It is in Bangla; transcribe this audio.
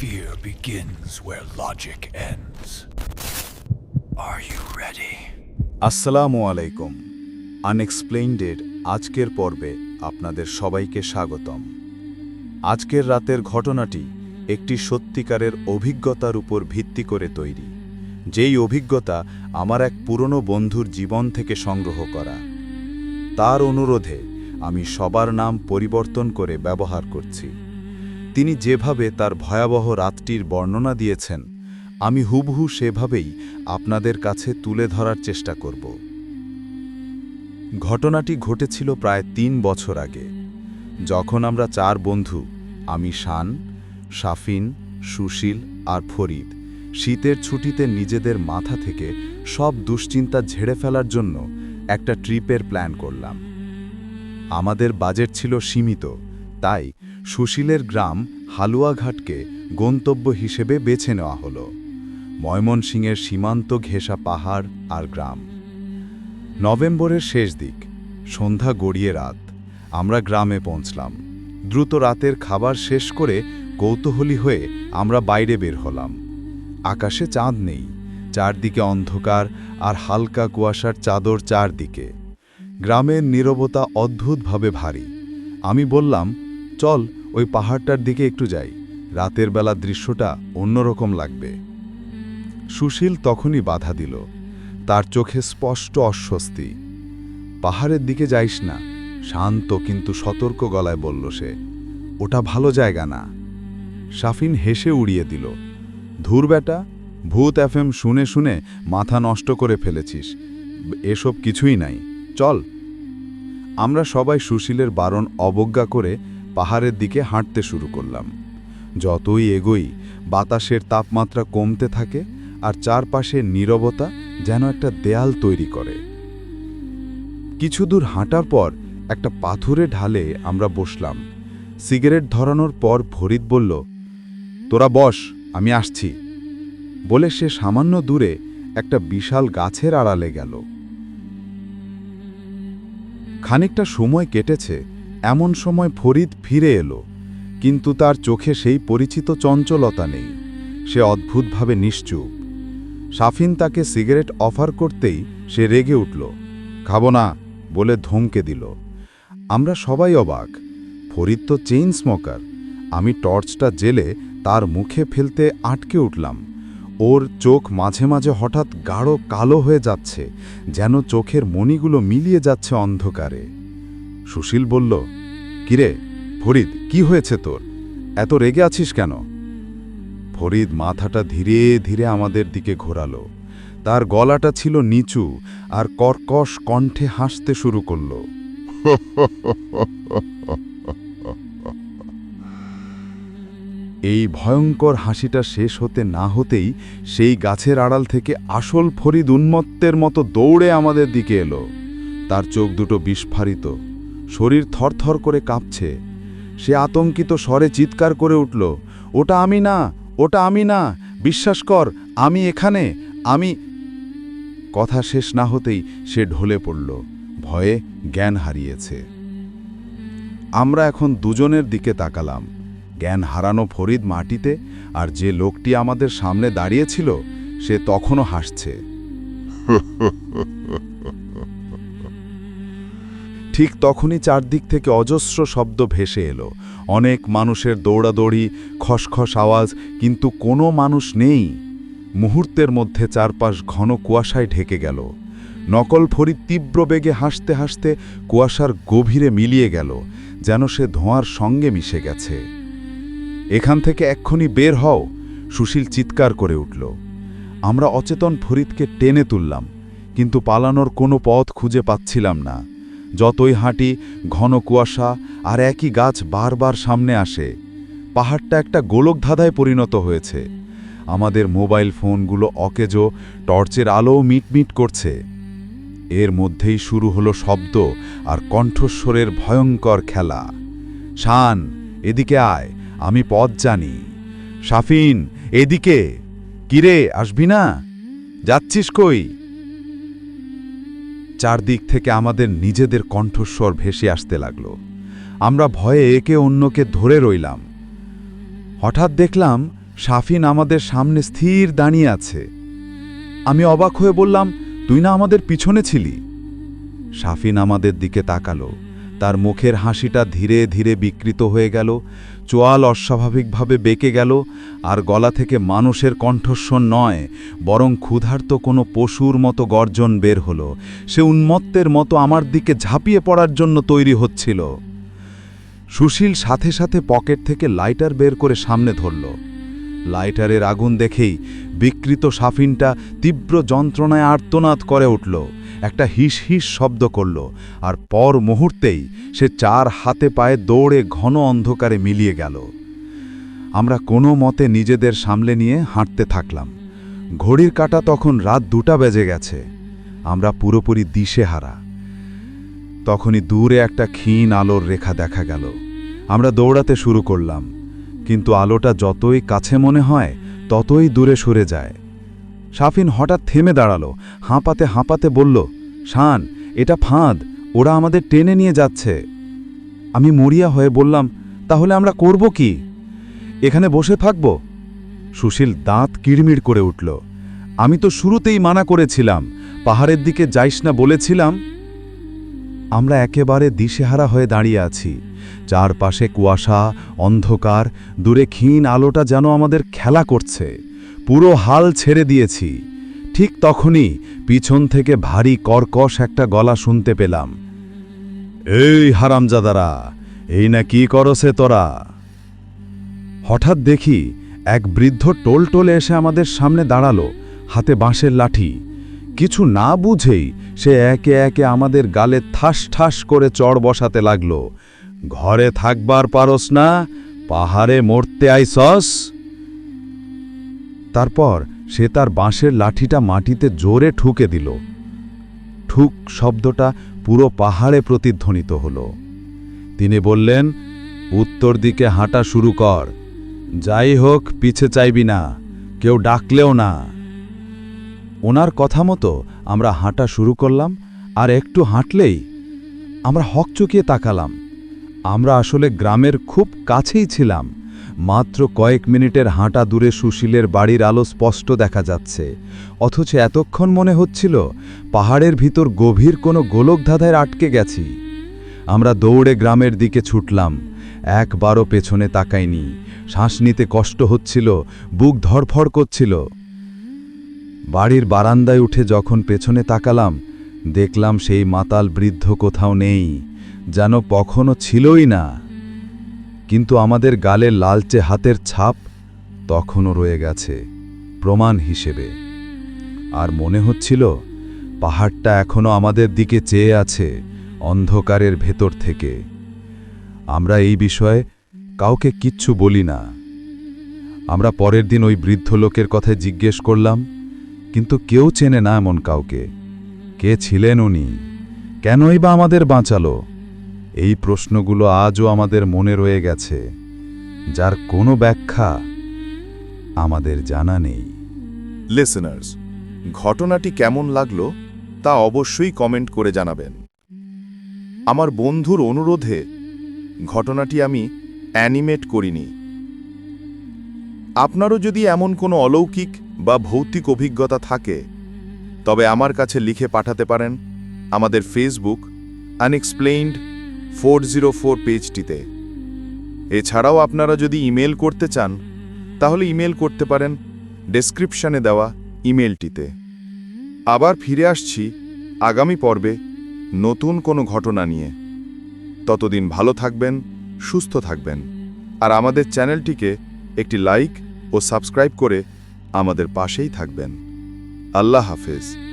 Fear begins where logic ends. Are you ready? আসসালামু আলাইকুম আনএক্সপ্লেইনডের আজকের পর্বে আপনাদের সবাইকে স্বাগতম আজকের রাতের ঘটনাটি একটি সত্যিকারের অভিজ্ঞতার উপর ভিত্তি করে তৈরি, যেই অভিজ্ঞতা আমার এক পুরনো বন্ধুর জীবন থেকে সংগ্রহ করা তার অনুরোধে আমি সবার নাম পরিবর্তন করে ব্যবহার করছি তিনি যেভাবে তার ভয়াবহ রাতটির বর্ণনা দিয়েছেন, আমি হুবহু সেভাবেই আপনাদের কাছে তুলে ধরার চেষ্টা করব। ঘটনাটি ঘটেছিল প্রায় তিন বছর আগে। যখন আমরা চার বন্ধু, আমি শান, শাফিন, সুশীল আর ফরিদ, শীতের ছুটিতে নিজেদের মাথা থেকে সব দুশ্চিন্তা ঝেড়ে ফেলার জন্য একটা ট্রিপের প্ল্যান করলাম। আমাদের বাজেট ছিল সীমিত, তাই সুশীলের গ্রাম হালুয়াঘাটকে গন্তব্য হিসেবে বেছে নেওয়া হল। ময়মনসিংহের সীমান্ত ঘেঁষা পাহাড় আর গ্রাম। নভেম্বরের শেষ দিক, সন্ধ্যা গড়িয়ে রাত। আমরা গ্রামে পৌঁছলাম। দ্রুত রাতের খাবার শেষ করে কৌতূহলী হয়ে আমরা বাইরে বের হলাম। আকাশে চাঁদ নেই, চারদিকে অন্ধকার আর হালকা কুয়াশার চাদর চারদিকে। গ্রামের নীরবতা অদ্ভুতভাবে ভারী। আমি বললাম, চল ওই পাহাড়টার দিকে একটু যাই। রাতের বেলা দৃশ্যটা অন্যরকম লাগবে। সুশীল তখনই বাধা দিল। তার চোখে স্পষ্ট অস্বস্তি। পাহাড়ের দিকে যাইস না। শান্ত কিন্তু সতর্ক গলায় বলল সে, ওটা ভালো জায়গা না। শাফিন হেসে উড়িয়ে দিল, ধুর বেটা, ভূত এফএম শুনে শুনে মাথা নষ্ট করে ফেলেছিস। এসব কিছুই নাই। চল। আমরা সবাই সুশীলের বারণ অবজ্ঞা করে পাহাড়ের দিকে হাঁটতে শুরু করলাম। যতই এগোই, বাতাসের তাপমাত্রা কমতে থাকে আর চারপাশের নীরবতা যেন একটা দেয়াল তৈরি করে। কিছু দূর হাঁটার পর একটা পাথুরে ঢালে আমরা বসলাম। সিগারেট ধরানোর পর ফরিদ বলল, তোরা বস, আমি আসছি। বলে সে সামান্য দূরে একটা বিশাল গাছের আড়ালে গেল। খানিকটা সময় কেটেছে এমন সময় ফরিদ ফিরে এলো, কিন্তু তার চোখে সেই পরিচিত চঞ্চলতা নেই। সে অদ্ভুতভাবে নিশ্চুপ। শাফিন তাকে সিগারেট অফার করতেই সে রেগে উঠল। খাব না, বলে ধমকে দিল। আমরা সবাই অবাক। ফরিদ তো চেইন স্মোকার। আমি টর্চটা জেলে তার মুখে ফেলতে আটকে উঠলাম। ওর চোখ মাঝে মাঝে হঠাৎ গাঢ় কালো হয়ে যাচ্ছে, যেন চোখের মণিগুলো মিলিয়ে যাচ্ছে অন্ধকারে। সুশীল বলল, কিরে, ফরিদ, কি হয়েছে তোর? এত রেগে আছিস কেন? ফরিদ মাথাটা ধীরে ধীরে আমাদের দিকে ঘোরালো। তার গলাটা ছিল নিচু আর কর্কশ কণ্ঠে হাসতে শুরু করল। এই ভয়ঙ্কর হাসিটা শেষ হতে না হতেই সেই গাছের আড়াল থেকে আসল ফরিদ উন্মত্তের মতো দৌড়ে আমাদের দিকে এলো। তার চোখ দুটো বিস্ফারিত। শরীর থরথর করে কাঁপছে। সে আতঙ্কিত স্বরে চিৎকার করে উঠল, ওটা আমি না, ওটা আমি না, বিশ্বাস কর, আমি এখানে, আমি কথা শেষ না হতেই সে ঢলে পড়ল, ভয়ে জ্ঞান হারিয়েছে। আমরা এখন দুজনের দিকে তাকালাম, জ্ঞান হারানো ফরিদ মাটিতে, আর যে লোকটি আমাদের সামনে দাঁড়িয়েছিল, সে তখনও হাসছে। ঠিক তখনই চারদিক থেকে অজস্র শব্দ ভেসে এলো। অনেক মানুষের দৌড়াদৌড়ি, খসখস আওয়াজ, কিন্তু কোনো মানুষ নেই। মুহূর্তের মধ্যে চারপাশ ঘন কুয়াশায় ঢেকে গেল। নকল ফরিদ তীব্র বেগে হাসতে হাসতে কুয়াশার গভীরে মিলিয়ে গেল, যেন সে ধোঁয়ার সঙ্গে মিশে গেছে। এখান থেকে এক্ষুনি বের হও, সুশীল চিৎকার করে উঠল। আমরা অচেতন ফরিদকে টেনে তুললাম, কিন্তু পালানোর কোনো পথ খুঁজে পাচ্ছিলাম না। যতই হাঁটি, ঘন কুয়াশা আর একই গাছ বারবার সামনে আসে। পাহাড়টা একটা গোলকধাঁধায় পরিণত হয়েছে। আমাদের মোবাইল ফোনগুলো অকেজো, টর্চের আলোও মিটমিট করছে। এর মধ্যেই শুরু হলো শব্দ আর কণ্ঠস্বরের ভয়ঙ্কর খেলা। শান, এদিকে আয়, আমি পথ জানি। শাফিন, এদিকে। কিরে, আসবি না? যাচ্ছিস কই? চারদিক থেকে আমাদের নিজেদের কণ্ঠস্বর ভেসে আসতে লাগল। আমরা ভয়ে একে অন্যকে ধরে রইলাম। হঠাৎ দেখলাম সাফিন আমাদের সামনে স্থির দাঁড়িয়ে আছে। আমি অবাক হয়ে বললাম, তুই না আমাদের পিছনে ছিলি? সাফিন আমাদের দিকে তাকালো। তার মুখের হাসিটা ধীরে ধীরে বিকৃত হয়ে গেল। চোয়াল অস্বাভাবিকভাবে বেঁকে গেল আর গলা থেকে মানুষের কণ্ঠস্বর নয়, বরং ক্ষুধার্ত কোনো পশুর মতো গর্জন বের হলো। সে উন্মত্তের মতো আমার দিকে ঝাঁপিয়ে পড়ার জন্য তৈরি হচ্ছিল। সুশীল সাথে সাথে পকেট থেকে লাইটার বের করে সামনে ধরল। লাইটারের আগুন দেখেই বিকৃত সাফিনটা তীব্র যন্ত্রণায় আর্তনাদ করে উঠল। একটা হিস হিস শব্দ করল, আর পর মুহূর্তেই সে চার হাতে পায়ে দৌড়ে ঘন অন্ধকারে মিলিয়ে গেল। আমরা কোনো মতে নিজেদের সামলে নিয়ে হাঁটতে থাকলাম। ঘড়ির কাটা তখন রাত দুটা বেজে গেছে। আমরা পুরোপুরি দিশেহারা। তখনই দূরে একটা ক্ষীণ আলোর রেখা দেখা গেল। আমরা দৌড়াতে শুরু করলাম, কিন্তু আলোটা যতই কাছে মনে হয়, ততই দূরে সরে যায়। সাফিন হঠাৎ থেমে দাঁড়াল, হাঁপাতে হাঁপাতে বলল, শান, এটা ফাঁদ, ওরা আমাদের টেনে নিয়ে যাচ্ছে। আমি মরিয়া হয়ে বললাম, তাহলে আমরা করব কি? এখানে বসে থাকব? সুশীল দাঁত কিড়মিড় করে উঠল, আমি তো শুরুতেই মানা করেছিলাম, পাহাড়ের দিকে যাইস না বলেছিলাম। আমরা একেবারে দিশেহারা হয়ে দাঁড়িয়ে আছি, চারপাশে কুয়াশা, অন্ধকার, দূরে ক্ষীণ আলোটা যেন আমাদের খেলা করছে। পুরো হাল ছেড়ে দিয়েছি। ঠিক তখনই পিছন থেকে ভারী কর্কশ একটা গলা শুনতে পেলাম। এই হারামজাদারা, এই না কি করছে তোরা? হঠাৎ দেখি এক বৃদ্ধ টোল টোলে এসে আমাদের সামনে দাঁড়াল, হাতে বাঁশের লাঠি। কিছু না বুঝেই সে একে একে আমাদের গালে ঠাস ঠাস করে চড় বসাতে লাগল। ঘরে থাকবার পারস না, পাহাড়ে মরতে আইসস? তারপর সে তার বাঁশের লাঠিটা মাটিতে জোরে ঠুকে দিল। ঠুক শব্দটা পুরো পাহাড়ে প্রতিধ্বনিত হল। তিনি বললেন, উত্তর দিকে হাঁটা শুরু কর। যাই হোক, পিছে চাইবি না, কেউ ডাকলেও না। ওনার কথা মতো আমরা হাঁটা শুরু করলাম, আর একটু হাঁটলেই আমরা হকচকিয়ে তাকালাম। আমরা আসলে গ্রামের খুব কাছেই ছিলাম। মাত্র কয়েক মিনিটের হাঁটা দূরে সুশীলের বাড়ির আলো স্পষ্ট দেখা যাচ্ছে। অথচ এতক্ষণ মনে হচ্ছিল পাহাড়ের ভিতর গভীর কোনো গোলকধাঁধায় আটকে গেছি। আমরা দৌড়ে গ্রামের দিকে ছুটলাম। একবারও পেছনে তাকাইনি। শ্বাস নিতে কষ্ট হচ্ছিল, বুক ধরফড় করছিল। বাড়ির বারান্দায় উঠে যখন পেছনে তাকালাম, দেখলাম সেই মাতাল বৃদ্ধ কোথাও নেই, যেন কখনো ছিলই না। কিন্তু আমাদের গালে লালচে হাতের ছাপ তখনও রয়ে গেছে প্রমাণ হিসেবে। আর মনে হচ্ছিল, পাহাড়টা এখনও আমাদের দিকে চেয়ে আছে অন্ধকারের ভেতর থেকে। আমরা এই বিষয়ে কাউকে কিচ্ছু বলি না। আমরা পরের দিন ওই বৃদ্ধ লোকের কথায় জিজ্ঞেস করলাম, কিন্তু কেউ চেনে না এমন কাউকে। কে ছিলেন উনি? কেনই বা আমাদের বাঁচালো? এই প্রশ্নগুলো আজও আমাদের মনে রয়ে গেছে, যার কোনো ব্যাখ্যা আমাদের জানা নেই। লিসেনার্স ঘটনাটি কেমন লাগল তা অবশ্যই কমেন্ট করে জানাবেন। আমার বন্ধুর অনুরোধে ঘটনাটি আমি অ্যানিমেট করিনি। আপনারও যদি এমন কোনো অলৌকিক বা ভৌতিক অভিজ্ঞতা থাকে, তবে আমার কাছে লিখে পাঠাতে পারেন আমাদের Facebook unexplained four zero four পেজটিতে এছাড়াও আপনারা যদি ইমেল করতে চান, তাহলে ইমেল করতে পারেন, ডেসক্রিপশানে দেওয়া ইমেলটিতে। আবার ফিরে আসছি আগামী পর্বে নতুন কোনো ঘটনা নিয়ে। ততদিন ভালো থাকবেন, সুস্থ থাকবেন, আর আমাদের চ্যানেলটিকে একটি লাইক ও সাবস্ক্রাইব করে আমাদের পাশেই থাকবেন। আল্লাহ হাফেজ।